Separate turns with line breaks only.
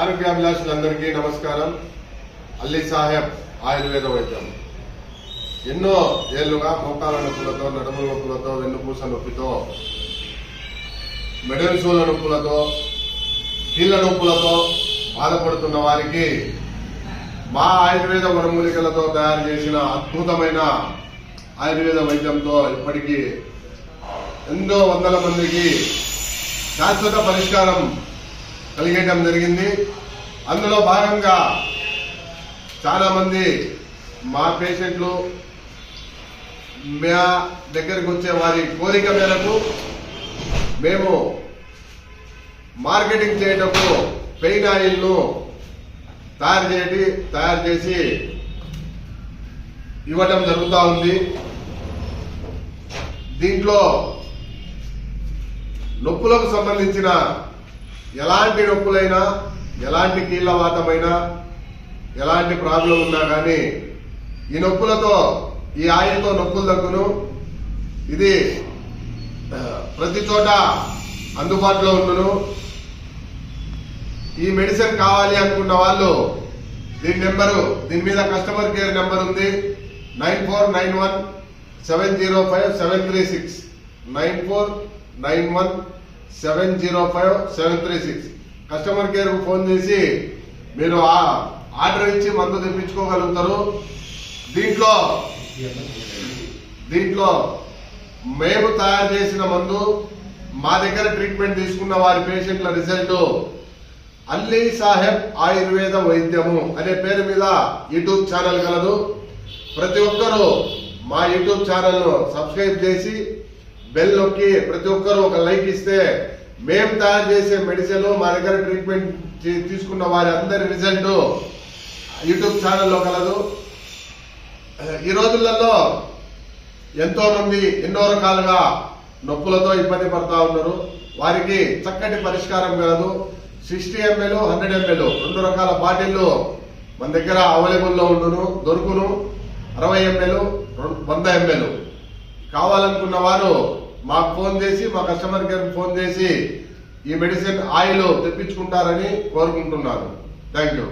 ఆరోగ్యాభిలాషులందరికీ నమస్కారం. అల్లీ సాహెబ్ ఆయుర్వేద వైద్యం. ఎన్నో ఏళ్ళుగా మోకాల నొప్పులతో నడుముల నొప్పులతో వెన్నుపూస నొప్పితో మెడల్సూల నొప్పులతో కీళ్ళ నొప్పులతో బాధపడుతున్న వారికి మా ఆయుర్వేద వనమూలికలతో తయారు చేసిన అద్భుతమైన ఆయుర్వేద వైద్యంతో ఇప్పటికీ ఎన్నో వందల మందికి శాశ్వత పరిష్కారం కలిగేయడం జరిగింది. అందులో భాగంగా చాలామంది మా పేషెంట్లు మా దగ్గరికి వచ్చే వారి కోరిక మేరకు మేము మార్కెటింగ్ చేయటప్పుడు పెయిన్ ఆయిల్ను తయారు చేయటి తయారు చేసి ఇవ్వటం జరుగుతూ ఉంది. దీంట్లో నొప్పులకు సంబంధించిన ఎలాంటి నొప్పులైనా ఎలాంటి కీళ్ళవాతమైనా ఎలాంటి ప్రాబ్లం ఉన్నా కానీ ఈ నొప్పులతో ఈ ఆయిల్తో నొప్పులు తగ్గును. ఇది ప్రతి చోట అందుబాటులో ఉండును. ఈ మెడిసిన్ కావాలి అనుకున్న వాళ్ళు దీని నెంబరు దీని మీద కస్టమర్ కేర్ నెంబర్ ఉంది. Nine four nine one seven zero five seven three six. Nine four nine one seven zero five seven three six. Customer care phone చేసి మీరు ఆ ఆర్డర్ ఇచ్చి మందు తెప్పించుకోగలుగుతారు. దీంట్లో దీంట్లో మేము తయారు చేసిన మందు మా దగ్గర ట్రీట్మెంట్ తీసుకున్న వారి పేషెంట్ల రిజల్ట్ అల్లీ సాహెబ్ ఆయుర్వేద వైద్యము అనే పేరు మీద యూట్యూబ్ ఛానల్ కలదు ప్రతి ఒక్కరూ మా యూట్యూబ్ ఛానల్ను సబ్స్క్రైబ్ చేసి బెల్ నొక్కి ప్రతి ఒక్కరూ ఒక లైక్ ఇస్తే మేము తయారు చేసే మెడిసిన్ మా దగ్గర ట్రీట్మెంట్ తీసుకున్న వారి అందరి రిజల్ట్ యూట్యూబ్ ఛానల్లో కలదు. ఈ రోజులలో ఎంతో మంది ఎన్నో రకాలుగా నొప్పులతో ఇబ్బంది పడతా ఉన్నారు. వారికి చక్కటి పరిష్కారం కలదు సిక్స్టీ ఎంఎల్ హండ్రెడ్ ఎంఎల్ రెండు రకాల బాటిల్లు మన దగ్గర అవైలబుల్లో ఉండును దొరుకును. అరవై ఎంఎల్ వంద ఎంఎల్. కావాలనుకున్న వారు మాకు ఫోన్ చేసి మా కస్టమర్ కేర్ ఫోన్ చేసి ఈ మెడిసిన్ ఆయిల్ తెప్పించుకుంటారని కోరుకుంటున్నాను థ్యాంక్ యూ